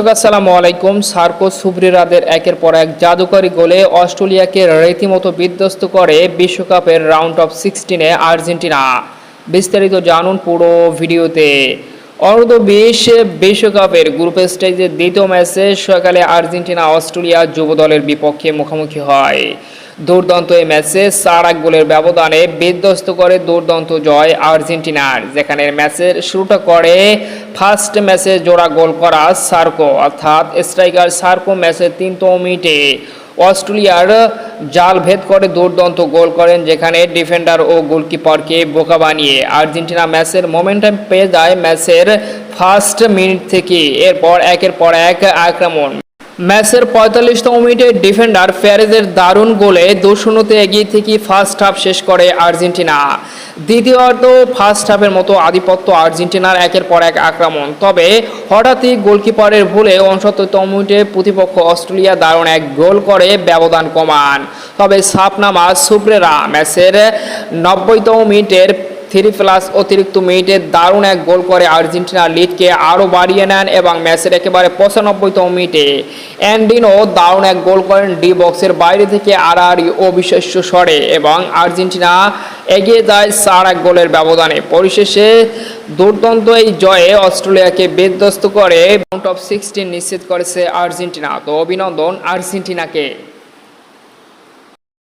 দর্শক, আসসালামু আলাইকুম। সার্কো সুব্রিরাদের একের পর এক জাদুকরী গোলে অস্ট্রেলিয়াকে রীতিমতো বিধ্বস্ত করে বিশ্বকাপের রাউন্ড অফ সিক্সটিনে আর্জেন্টিনা। বিস্তারিত জানুন পুরো ভিডিওতে। অর্ধ বিশ বিশ্বকাপের গ্রুপ স্টেজের দ্বিতীয় ম্যাচে সকালে আর্জেন্টিনা অস্ট্রেলিয়া যুব দলের বিপক্ষে মুখোমুখি হয়। দুর্দান্ত এই ম্যাচে চার এক গোলের ব্যবধানে বিধ্বস্ত করে দুর্দান্ত জয় আর্জেন্টিনার, যেখানে ম্যাচের শুরুটা করে ফার্স্ট ম্যাচে জোড়া গোল করা সার্কো, অর্থাৎ স্ট্রাইকার সার্কো ম্যাচের তিনতম মিনিটে অস্ট্রেলিয়ার জাল ভেদ করে দুর্দান্ত গোল করেন, যেখানে ডিফেন্ডার ও গোলকিপারকে বোকা বানিয়ে আর্জেন্টিনা ম্যাচের মোমেন্টাম পেয়ে যায় ম্যাচের ফার্স্ট মিনিট থেকে, এরপর একের পর এক আক্রমণ। ম্যাচের পঁয়তাল্লিশতম মিনিটে ডিফেন্ডার ফ্যারেজের দারুণ গোলে দু শূন্যতে এগিয়ে থেকে ফার্স্ট হাফ শেষ করে আর্জেন্টিনা। দ্বিতীয়ত ফার্স্ট হাফের মতো আধিপত্য আর্জেন্টিনার একের পর এক আক্রমণ। তবে হঠাৎই গোলকিপারের ভুলে উনসত্তরতম মিনিটে প্রতিপক্ষ অস্ট্রেলিয়া দারুণ এক গোল করে ব্যবধান কমান। তবে সাপনামা সুপ্রেরা ম্যাচের নব্বইতম মিনিটের থ্রি প্লাস অতিরিক্ত মিনিটে দারুণ এক গোল করে আর্জেন্টিনা লিডকে আরও বাড়িয়ে নেন এবং ম্যাচের একেবারে পঁচানব্বইতম মিনিটে অ্যান্ডিনো দারুণ এক গোল করেন ডি বক্সের বাইরে থেকে আর আড়াআড়ি অবিশ্বাস্য স্বরে এবং আর্জেন্টিনা এগিয়ে যায় চার এক গোলের ব্যবধানে। পরিশেষে দুর্দান্ত এই জয়ে অস্ট্রেলিয়াকে বিধ্বস্ত করে অফ সিক্সটিন নিশ্চিত করেছে আর্জেন্টিনা। তো অভিনন্দন আর্জেন্টিনাকে।